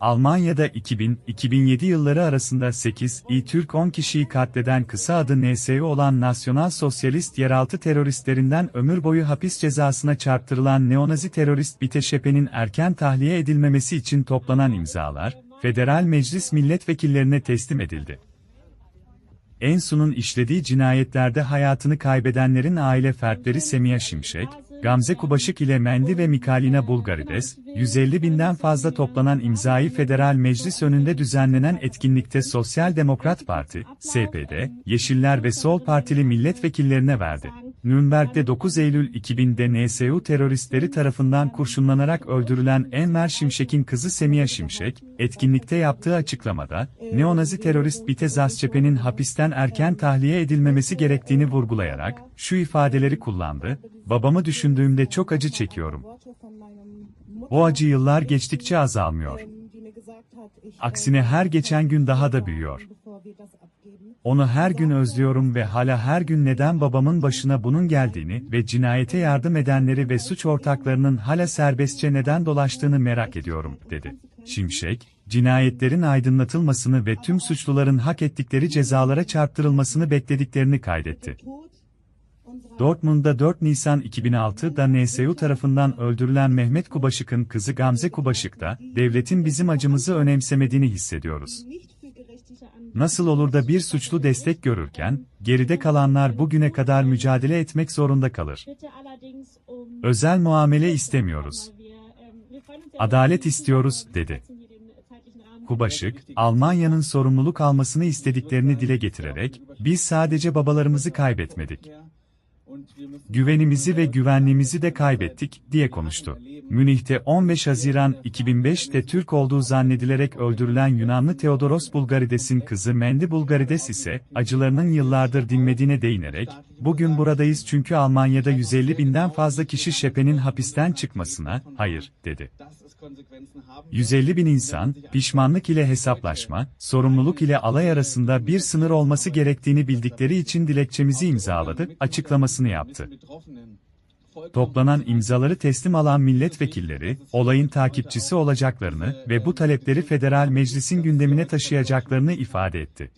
Almanya'da 2000-2007 yılları arasında 8 İ Türk 10 kişiyi katleden kısa adı NSU olan Nasyonal Sosyalist yeraltı teröristlerinden ömür boyu hapis cezasına çarptırılan neonazi terörist Biteşepe'nin erken tahliye edilmemesi için toplanan imzalar, Federal Meclis milletvekillerine teslim edildi. Ensu'nun işlediği cinayetlerde hayatını kaybedenlerin aile fertleri Semiha Şimşek, Gamze Kubaşık ile Mendi ve Mikalina Bulgarides, 150 binden fazla toplanan imzayı Federal Meclis önünde düzenlenen etkinlikte Sosyal Demokrat Parti, SPD, Yeşiller ve Sol Partili milletvekillerine verdi. Nürnberg'de 9 Eylül 2000'de NSU teröristleri tarafından kurşunlanarak öldürülen Enver Şimşek'in kızı Semiha Şimşek, etkinlikte yaptığı açıklamada, neonazi terörist Bitez Azçepe'nin hapisten erken tahliye edilmemesi gerektiğini vurgulayarak, şu ifadeleri kullandı, babamı düşündüğümde çok acı çekiyorum. O acı yıllar geçtikçe azalmıyor. Aksine her geçen gün daha da büyüyor. Onu her gün özlüyorum ve hala her gün neden babamın başına bunun geldiğini ve cinayete yardım edenleri ve suç ortaklarının hala serbestçe neden dolaştığını merak ediyorum, dedi. Şimşek, cinayetlerin aydınlatılmasını ve tüm suçluların hak ettikleri cezalara çarptırılmasını beklediklerini kaydetti. Dortmund'da 4 Nisan 2006'da NSU tarafından öldürülen Mehmet Kubaşık'ın kızı Gamze Kubaşık da, devletin bizim acımızı önemsemediğini hissediyoruz. Nasıl olur da bir suçlu destek görürken, geride kalanlar bugüne kadar mücadele etmek zorunda kalır. Özel muamele istemiyoruz. Adalet istiyoruz, dedi. Kubaşık, Almanya'nın sorumluluk almasını istediklerini dile getirerek, biz sadece babalarımızı kaybetmedik. Güvenimizi ve güvenliğimizi de kaybettik, diye konuştu. Münih'te 15 Haziran 2005'te Türk olduğu zannedilerek öldürülen Yunanlı Theodoros Bulgarides'in kızı Mendi Bulgarides ise, acılarının yıllardır dinmediğine değinerek, bugün buradayız çünkü Almanya'da 150 binden fazla kişi Şepe'nin hapisten çıkmasına, hayır, dedi. 150 bin insan, pişmanlık ile hesaplaşma, sorumluluk ile alay arasında bir sınır olması gerektiğini bildikleri için dilekçemizi imzaladı, açıklamasını yaptı. Toplanan imzaları teslim alan milletvekilleri, olayın takipçisi olacaklarını ve bu talepleri Federal Meclis'in gündemine taşıyacaklarını ifade etti.